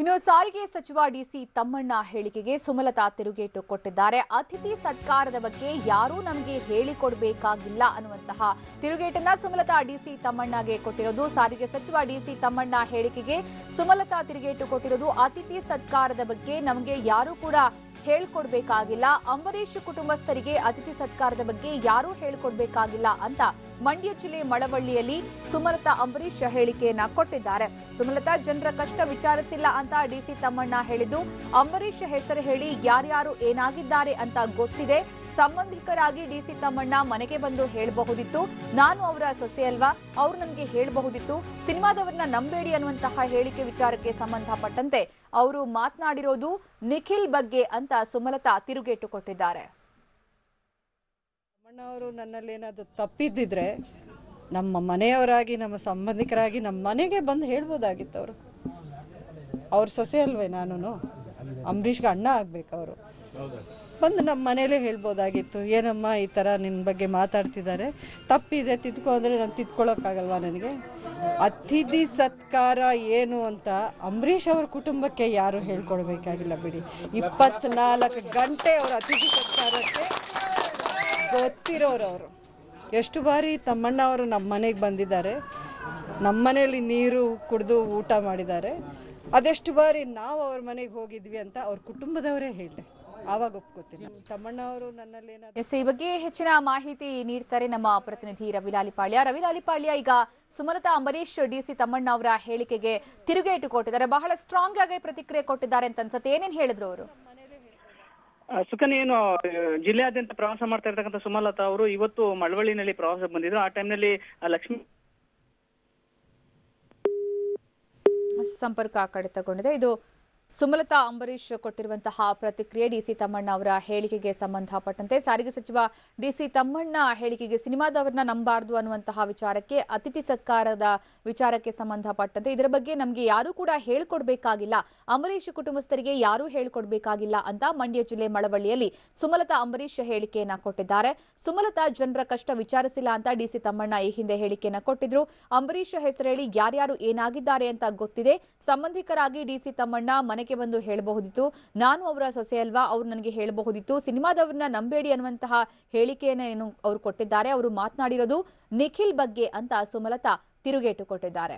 ಇನ್ನು ಸಾರಿಗೆ ಸಚಿವ ಡಿಸಿ ತಮ್ಮಣ್ಣ ಹೇಳಿಕೆಗೆ ಸುಮಲತಾ ತಿರುಗೇಟು ಕೊಟ್ಟಿದ್ದಾರೆ. ಅತಿಥಿ ಸತ್ಕಾರದ ಬಗ್ಗೆ ಯಾರೂ ನಮಗೆ ಹೇಳಿಕೊಡಬೇಕಾಗಿಲ್ಲ ಅನ್ನುವಂತಹ ತಿರುಗೇಟನ್ನ ಸುಮಲತಾ ಡಿಸಿ ತಮ್ಮಣ್ಣಗೆ ಕೊಟ್ಟಿರೋದು. ಸಾರಿಗೆ ಸಚಿವ ಡಿಸಿ ತಮ್ಮಣ್ಣ ಹೇಳಿಕೆಗೆ ಸುಮಲತಾ ತಿರುಗೇಟು ಕೊಟ್ಟಿರೋದು. ಅತಿಥಿ ಸತ್ಕಾರದ ಬಗ್ಗೆ ನಮಗೆ ಯಾರೂ ಕೂಡ ಹೇಳ್ಕೊಡ್ಬೇಕಾಗಿಲ್ಲ. ಅಂಬರೀಷ್ ಕುಟುಂಬಸ್ಥರಿಗೆ ಅತಿಥಿ ಸತ್ಕಾರದ ಬಗ್ಗೆ ಯಾರೂ ಹೇಳ್ಕೊಡ್ಬೇಕಾಗಿಲ್ಲ ಅಂತ ಮಂಡ್ಯ ಜಿಲ್ಲೆ ಮಳವಳ್ಳಿಯಲ್ಲಿ ಸುಮಲತಾ ಅಂಬರೀಷ್ ಹೇಳಿಕೆಯನ್ನ ಕೊಟ್ಟಿದ್ದಾರೆ. ಸುಮಲತಾ, ಜನರ ಕಷ್ಟ ವಿಚಾರಿಸಿಲ್ಲ ಅಂತ ಡಿಸಿ ತಮ್ಮಣ್ಣ ಹೇಳಿದ್ದು, ಅಂಬರೀಷ್ ಹೆಸರು ಹೇಳಿ ಯಾರ್ಯಾರು ಏನಾಗಿದ್ದಾರೆ ಅಂತ ಗೊತ್ತಿದೆ. ಸಂಬಂಧಿಕರಾಗಿ ಡಿಸಿ ತಮ್ಮಣ್ಣ ಮನೆಗೆ ಬಂದು ಹೇಳಬಹುದಿತ್ತು. ನಾನು ಅವರ ಸೊಸೆ ಅಲ್ವಾ? ಅವ್ರು ನನಗೆ ಹೇಳಬಹುದಿತ್ತು. ಸಿನಿಮಾದವರನ್ನ ನಂಬೇಡಿ ಅನ್ನುವಂತಹ ಹೇಳಿಕೆ ವಿಚಾರಕ್ಕೆ ಸಂಬಂಧಪಟ್ಟಂತೆ ಅವರು ಮಾತನಾಡಿರೋದು ನಿಖಿಲ್ ಬಗ್ಗೆ ಅಂತ ಸುಮಲತಾ ತಿರುಗೇಟು ಕೊಟ್ಟಿದ್ದಾರೆ. ಅಮ್ಮಣ್ಣವರು ನನ್ನಲ್ಲಿ ಏನಾದರೂ ತಪ್ಪಿದ್ದಿದ್ರೆ ನಮ್ಮ ಮನೆಯವರಾಗಿ, ನಮ್ಮ ಸಂಬಂಧಿಕರಾಗಿ ನಮ್ಮ ಮನೆಗೆ ಬಂದು ಹೇಳ್ಬೋದಾಗಿತ್ತು ಅವರು. ಅವ್ರ ಸೊಸೆ ಅಲ್ವೇ ನಾನು ಅಂಬರೀಷ್ಗೆ ಅಣ್ಣ ಆಗ್ಬೇಕು ಅವರು. ಬಂದು ನಮ್ಮ ಮನೇಲೇ ಹೇಳ್ಬೋದಾಗಿತ್ತು. ಏನಮ್ಮ ಈ ಥರ ನಿನ್ನ ಬಗ್ಗೆ ಮಾತಾಡ್ತಿದ್ದಾರೆ? ತಪ್ಪಿದೆ, ತಿದ್ಕೊ ಅಂದರೆ ನಾನು ತಿದ್ಕೊಳ್ಳೋಕ್ಕಾಗಲ್ವಾ ನನಗೆ? ಅತಿಥಿ ಸತ್ಕಾರ ಏನು ಅಂತ ಅಂಬರೀಷ್ ಅವ್ರ ಕುಟುಂಬಕ್ಕೆ ಯಾರು ಹೇಳ್ಕೊಡ್ಬೇಕಾಗಿಲ್ಲ ಬಿಡಿ. ಇಪ್ಪತ್ನಾಲ್ಕು ಗಂಟೆ ಅವ್ರ ಅತಿಥಿ ಸತ್ಕಾರಕ್ಕೆ ಗೊತ್ತಿರೋರು ಅವರು ಎಷ್ಟು ಬಾರಿ ತಮ್ಮಣ್ಣ ಅವರು ನಮ್ಮ ಮನೆಗೆ ಬಂದಿದ್ದಾರೆ. ನಮ್ಮ ಮನೆಯಲ್ಲಿ ನೀರು ಕುಡಿದು ಊಟ ಮಾಡಿದ್ದಾರೆ. ಅದೆಷ್ಟು ಬಾರಿ ನಾವು ಅವ್ರ ಮನೆಗೆ ಹೋಗಿದ್ವಿ ಅಂತ ಅವ್ರ ಕುಟುಂಬದವರೇ ಹೇಳಿ ಆವಾಗ ಒಪ್ಕೋತೀನಿ. ತಮ್ಮಣ್ಣ ಅವರು ನನ್ನಲ್ಲಿ ಎಸ್, ಈ ಬಗ್ಗೆ ಹೆಚ್ಚಿನ ಮಾಹಿತಿ ನೀಡ್ತಾರೆ ನಮ್ಮ ಪ್ರತಿನಿಧಿ ರವಿ ಲಾಲಿಪಾಳ್ಯ. ರವಿ ಲಾಲಿಪಾಳ್ಯ, ಈಗ ಸುಮಲತಾ ಅಂಬರೀಷ್ ಡಿಸಿ ತಮ್ಮಣ್ಣ ಅವರ ಹೇಳಿಕೆಗೆ ತಿರುಗೇಟು ಕೊಟ್ಟಿದ್ದಾರೆ. ಬಹಳ ಸ್ಟ್ರಾಂಗ್ ಆಗಿ ಪ್ರತಿಕ್ರಿಯೆ ಕೊಟ್ಟಿದ್ದಾರೆ ಅಂತ ಅನ್ಸುತ್ತೆ. ಏನೇನ್ ಹೇಳಿದ್ರು ಅವರು? ಸುಕನ್ಯಾ, ಏನು ಜಿಲ್ಲೆಯಾದ್ಯಂತ ಪ್ರವಾಸ ಮಾಡ್ತಾ ಇರ್ತಕ್ಕಂಥ ಸುಮಲತಾ ಅವರು ಇವತ್ತು ಮಳವಳ್ಳಿನಲ್ಲಿ ಪ್ರವಾಸ ಬಂದಿದ್ರು. ಆ ಟೈಮ್ನಲ್ಲಿ ಲಕ್ಷ್ಮೀ ಸಂಪರ್ಕ ಕಡಿತಗೊಂಡಿದೆ ಇದು ಸುಮಲತಾ ಅಂಬರೀಶ್ ಕೊಟ್ಟಿರುವಂತಹ ಪ್ರತಿಕ್ರಿಯೆ ಡಿಸಿ ತಮ್ಮಣ್ಣ ಅವರ ಹೇಳಿಕೆಗೆ ಸಂಬಂಧಪಟ್ಟಂತೆ. ಸಾರಿಗೆ ಸಚಿವ ಡಿಸಿ ತಮ್ಮಣ್ಣ ಹೇಳಿಕೆಗೆ ಸಿನಿಮಾದವರನ್ನ ನಂಬಾರ್ದು ಅನ್ನುವಂತಹ ವಿಚಾರಕ್ಕೆ, ಅತಿಥಿ ಸತ್ಕಾರದ ವಿಚಾರಕ್ಕೆ ಸಂಬಂಧಪಟ್ಟಂತೆ. ಇದರ ಬಗ್ಗೆ ನಮಗೆ ಯಾರೂ ಕೂಡ ಹೇಳ್ಕೊಡ್ಬೇಕಾಗಿಲ್ಲ. ಅಂಬರೀಶ್ ಕುಟುಂಬಸ್ಥರಿಗೆ ಯಾರೂ ಹೇಳ್ಕೊಡ್ಬೇಕಾಗಿಲ್ಲ ಅಂತ ಮಂಡ್ಯ ಜಿಲ್ಲೆ ಮಳವಳ್ಳಿಯಲ್ಲಿ ಸುಮಲತಾ ಅಂಬರೀಶ್ ಹೇಳಿಕೆಯನ್ನ ಕೊಟ್ಟಿದ್ದಾರೆ. ಸುಮಲತಾ ಜನರ ಕಷ್ಟ ವಿಚಾರಿಸಿಲ್ಲ ಅಂತ ಡಿಸಿ ತಮ್ಮಣ್ಣ ಈ ಹಿಂದೆ ಹೇಳಿಕೆಯನ್ನು ಕೊಟ್ಟಿದ್ರು. ಅಂಬರೀಷ್ ಹೆಸರೇಳಿ ಯಾರ್ಯಾರು ಏನಾಗಿದ್ದಾರೆ ಅಂತ ಗೊತ್ತಿದೆ. ಸಂಬಂಧಿಕರಾಗಿ ಡಿಸಿ ತಮ್ಮಣ್ಣ ಮನೆಗೆ ಬಂದು ಹೇಳಬಹುದಿತ್ತು. ನಾನು ಅವರ ಸೊಸೆ ಅಲ್ವಾ? ಅವ್ರು ನನಗೆ ಹೇಳಬಹುದಿತ್ತು. ಸಿನಿಮಾದವ್ರನ್ನ ನಂಬೇಡಿ ಅನ್ನುವಂತಹ ಹೇಳಿಕೆಯನ್ನು ಏನು ಅವರು ಕೊಟ್ಟಿದ್ದಾರೆ. ಅವರು ಮಾತನಾಡಿರೋದು ನಿಖಿಲ್ ಬಗ್ಗೆ ಅಂತ ಸುಮಲತಾ ತಿರುಗೇಟು ಕೊಟ್ಟಿದ್ದಾರೆ.